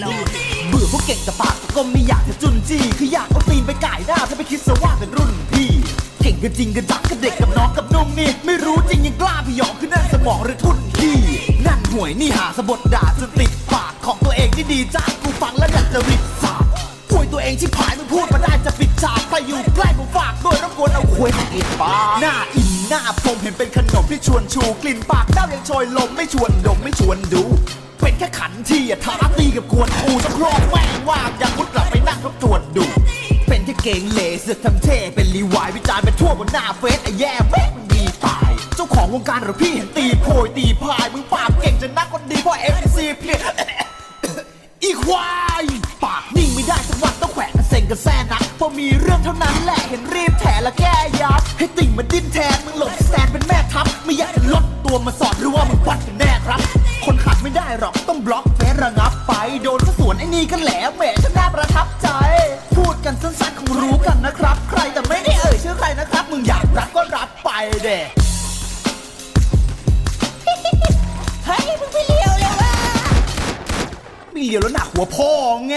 เราเบื่อพวกเก่งแต่ปากก็ไม่อยากจะจุนจี้คืออยากเอาตีนไปก่ายหน้าถ้าไปคิดซะว่าเป็นรุ่นพี่ เก่งกันจริงกันจังกับเด็กกับน้องกับนุ่มนี่ ไม่รู้จริงยังกล้าพี่หยอกขึ้นนั่นสมองหรือทุนพี่นั่นห่วยนี่หาสะบดด่าจนติดปากของตัวเองที่ดีจ้ากูฟังแล้วอยากจะริบสาบป่วยตัวเองที่ผายมึงพูดมาได้จะปิดฉากใครอยู่ใกล้ผมฝากด้วยรบกวนเอาควยมาอิดปากหน้าอิ่มหน้าพรมเห็นเป็นขนมที่ชวนชูกลิ่นปากเต้ายังโชยลมไม่ชวนดมไม่ชวนดู เป็นแค่ขันที่อะท้าตีกับกวนอูต้องครองแม่งว่างอยากมุดกลับไปนั่งทบทวนดู เป็นแค่เก่งเลเสือกทำเท่เป็นรีวายวิจารณ์ไปทั่วบนหน้าเฟซไอ้แย่แม่งมีตาย เจ้าของวงการหรือพี่เห็นตีโพยตีพายมึงปราบเก่งจนนักคนดีเพราะเอฟซีเพลียอีควายปากนิ่งไม่ได้สักวันต้องแขวนเซ็งกันแซ่นักพอมีเรื่องเท่านั้นแหละเห็นรีบแถและแก้ยับให้ติ่งมาดิ้นแทนมึงหลบแซนเป็นแม่ทัพไม่อยากจะลดตัวมาสอน บล็อกเฟซระงับไป โดนเขาสวนไอ้นี่ก็แหลมแหมฉันน่าประทับใจ พูดกันสั้นๆคงรู้กันนะครับ ใครแต่ไม่ได้เอ่ยชื่อใครนะครับ มึงอยากรับก็รับไปเด้เฮ้ยมึงไปเลี้ยวเลยว่ะมีเหลียวแล้วหนักหัวพ่อไง